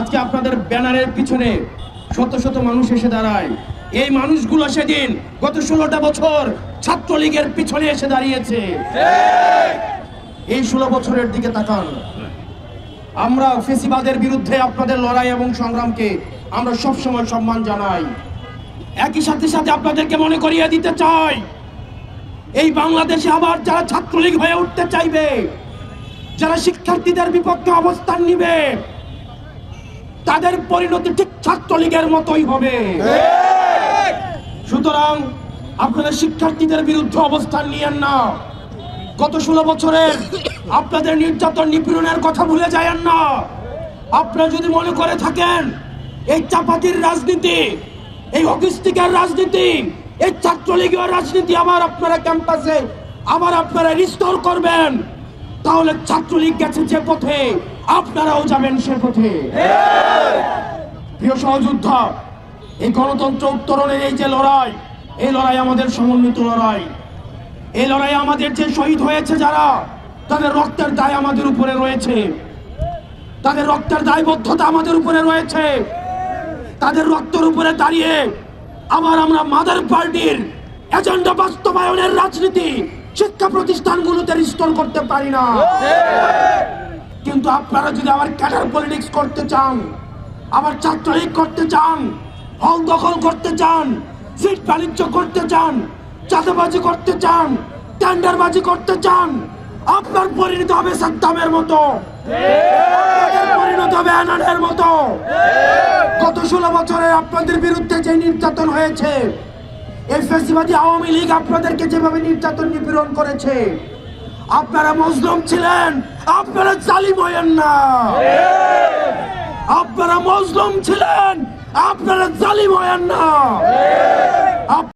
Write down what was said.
আজকে আপনাদের ব্যানারের পিছনে শত শত মানুষ এসে দাঁড়ায়। এই মানুষগুলো সেদিন গত ষোলোটা বছর ছাত্রলীগের পিছনে এসে দাঁড়িয়েছে। এই ষোলো বছরের দিকে তাকান। আমরা ফেসিবাদের বিরুদ্ধে আপনাদের লড়াই এবং সংগ্রামকে আমরা সবসময় সম্মান জানাই। একই সাথে সাথে আপনাদেরকে মনে করিয়ে দিতে চাই এই বাংলাদেশে আবার যারা ছাত্রলীগ হয়ে উঠতে চাইবে যারা শিক্ষার্থীদের বিপক্ষে অবস্থান নিবে তাদের পরিণতি ঠিক ছাত্রলীগের মতোই হবে। সুতরাং আপনাদের শিক্ষার্থীদের বিরুদ্ধে অবস্থান নিয়েন না। গত ষোলো বছরের আপনাদের নির্যাতন নিপীড়নের কথা ভুলে যায়েন না। আপনারা যদি মনে করে থাকেন, এই চাপাতির রাজনীতি, এই অকিস্টিকার রাজনীতি, এই ছাত্রলীগীয় রাজনীতি আবার আপনারা ক্যাম্পাসে, আবার আপনারা রিস্টোর করবেন। তাহলে ছাত্রলীগ গেছে যে পথে, আপনারাও যাবেন সে পথে। প্রিয় সহযোদ্ধা, এই গণতন্ত্র উত্তরণের এই যে লড়াই, এই লড়াই আমাদের সমন্বিত লড়াই। এই লড়াই আমাদের যে শহীদ হয়েছে যারা, তাদের রক্তের দায় আমাদের উপরে রয়েছে। তাদের রক্তের দায়বদ্ধতা আমাদের উপরে রয়েছে। তাদের রক্তের উপরে দাঁড়িয়ে আবার আমরা মাদার পার্টির এজেন্ডা বাস্তবায়নের রাজনীতি শিক্ষা প্রতিষ্ঠানগুলোতে রিস্টোর করতে পারি না। কিন্তু আপনারা যদি আবার ক্যাডার পলিটিক্স করতে চান আবার ছাত্রলীগ করতে চান হল দখল করতে চান সিট বাণিজ্য করতে চান, চাঁদাবাজি করতে চান টেন্ডারবাজি করতে চান, আপনার পরিণত হবে সাদ্দামের মতো। পরিণত হবে আনানের মতো। গত ষোলো বছরে আপনাদের বিরুদ্ধে যে নির্যাতন হয়েছে এই আওয়ামী লীগ আপনাদেরকে যেভাবে নির্যাতন নিপীড়ন করেছে, আপনারা মজলুম ছিলেন, আপনারা জালিম হইয়েন না। আপনারা মজলুম ছিলেন, আপনারা জালিম হইয়েন না।